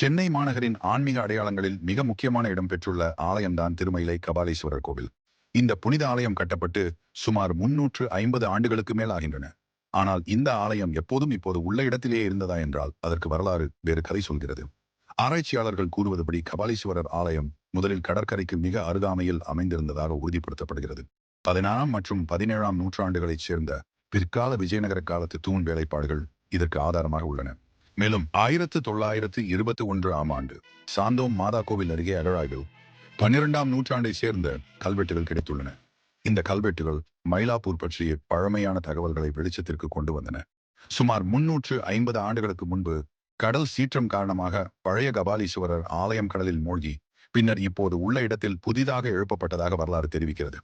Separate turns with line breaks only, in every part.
சென்னை மாநகரின் ஆன்மீக அடையாளங்களில் மிக முக்கியமான இடம் பெற்றுள்ள ஆலயம்தான் திருமயிலை கபாலீஸ்வரர் கோவில். இந்த புனித ஆலயம் கட்டப்பட்டு சுமார் முன்னூற்று ஐம்பது ஆண்டுகளுக்கு மேல் ஆகின்றன. ஆனால் இந்த ஆலயம் எப்போதும் இப்போது உள்ள இடத்திலேயே இருந்ததா என்றால் அதற்கு வரலாறு வேறு கதை சொல்கிறது. ஆராய்ச்சியாளர்கள் கூறுவதுபடி கபாலீஸ்வரர் ஆலயம் முதலில் கடற்கரைக்கு மிக அருகாமையில் அமைந்திருந்ததாக உறுதிப்படுத்தப்படுகிறது. பதினாறாம் மற்றும் பதினேழாம் நூற்றாண்டுகளைச் சேர்ந்த பிற்கால விஜயநகர காலத்து தூண் வேலைப்பாடுகள் இதற்கு ஆதாரமாக உள்ளன. மேலும் ஆயிரத்து தொள்ளாயிரத்து இருபத்தி ஒன்று ஆம் ஆண்டு சாந்தோம் மாதா கோவில் அருகே அகழாய்வில் பன்னிரெண்டாம் நூற்றாண்டை சேர்ந்த கல்வெட்டுகள் கிடைத்துள்ளன. இந்த கல்வெட்டுகள் மயிலாப்பூர் பற்றிய பழமையான தகவல்களை வெளிச்சத்திற்கு கொண்டு வந்தன. சுமார் முன்னூற்று ஐம்பது ஆண்டுகளுக்கு முன்பு கடல் சீற்றம் காரணமாக பழைய கபாலீஸ்வரர் ஆலயம் கடலில் மூழ்கி பின்னர் இப்போது உள்ள இடத்தில் புதிதாக எழுப்பப்பட்டதாக வரலாறு தெரிவிக்கிறது.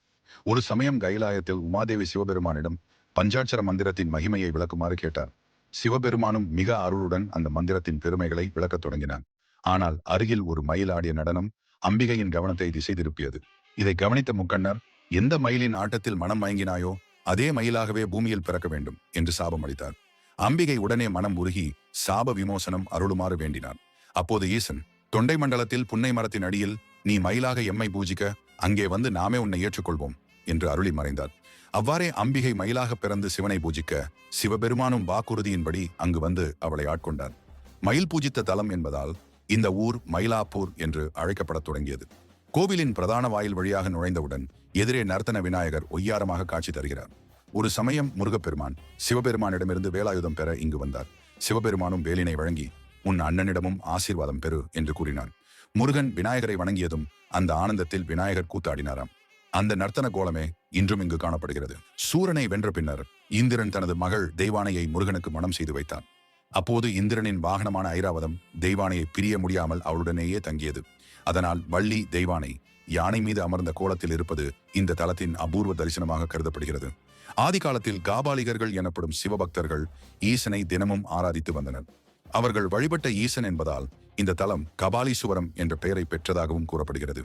ஒரு சமயம் கைலாயத்தில் உமாதேவி சிவபெருமானிடம் பஞ்சாட்சர மந்திரத்தின் மகிமையை விளக்குமாறு கேட்டார். சிவபெருமானும் மிக அருளுடன் அந்த மந்திரத்தின் பெருமைகளை விளக்கத் தொடங்கினான். ஆனால் அருகில் ஒரு மயில் ஆடிய நடனம் அம்பிகையின் கவனத்தை திசை திருப்பியது இதை கவனித்த முக்கண்ணர் எந்த மயிலின் ஆட்டத்தில் மனம் மயங்கினாயோ அதே மயிலாகவே பூமியில் பிறக்க வேண்டும் என்று சாபம் அளித்தார். அம்பிகை உடனே மனம் உருகி சாப விமோசனம் அருளுமாறு வேண்டினார் அப்போது ஈசன் தொண்டை மண்டலத்தில் புன்னை மரத்தின் அடியில் நீ மயிலாக எம்மை பூஜிக்க அங்கே வந்து நாமே உன்னை ஏற்றுக்கொள்வோம். என்று அருளி மறைந்தார். அவ்வாறே அம்பிகை மயிலாக பிறந்து சிவனை பூஜிக்க சிவபெருமானும் வாக்குறுதியின்படி அங்கு வந்து அவளை ஆட்கொண்டார். மயில் பூஜித்த தலம் என்பதால் இந்த ஊர் மயிலாப்பூர் என்று அழைக்கப்படத் தொடங்கியது. கோவிலின் பிரதான வாயில் வழியாக நுழைந்தவுடன் எதிரே நர்த்தன விநாயகர் ஒய்யாரமாக காட்சி தருகிறார். ஒரு சமயம் முருகப்பெருமான் சிவபெருமானிடமிருந்து வேலாயுதம் பெற இங்கு வந்தார். சிவபெருமானும் வேலினை வழங்கி உன் அண்ணனிடமும் ஆசீர்வாதம் பெறு என்று கூறினார். முருகன் விநாயகரை வணங்கியதும் அந்த ஆனந்தத்தில் விநாயகர் கூத்தாடினாராம். அந்த நர்த்தன கோலமே இன்றும் இங்கு காணப்படுகிறது. சூரனை வென்ற பின்னர் இந்திரன் தனது மகள் தெய்வானையை முருகனுக்கு மனம் செய்து வைத்தான். அப்போது இந்திரனின் வாகனமான ஐராவதம் தெய்வானையை பிரிய முடியாமல் அவளுடனேயே தங்கியது. அதனால் வள்ளி தெய்வானை யானை மீது அமர்ந்த கோலத்தில் இருப்பது இந்த தலத்தின் அபூர்வ தரிசனமாக கருதப்படுகிறது. ஆதி காலத்தில் காபாலிகர்கள் எனப்படும் சிவபக்தர்கள் ஈசனை தினமும் ஆராதித்து வந்தனர். அவர்கள் வழிபட்ட ஈசன் என்பதால் இந்த தலம் கபாலீசுவரம் என்ற பெயரை பெற்றதாகவும் கூறப்படுகிறது.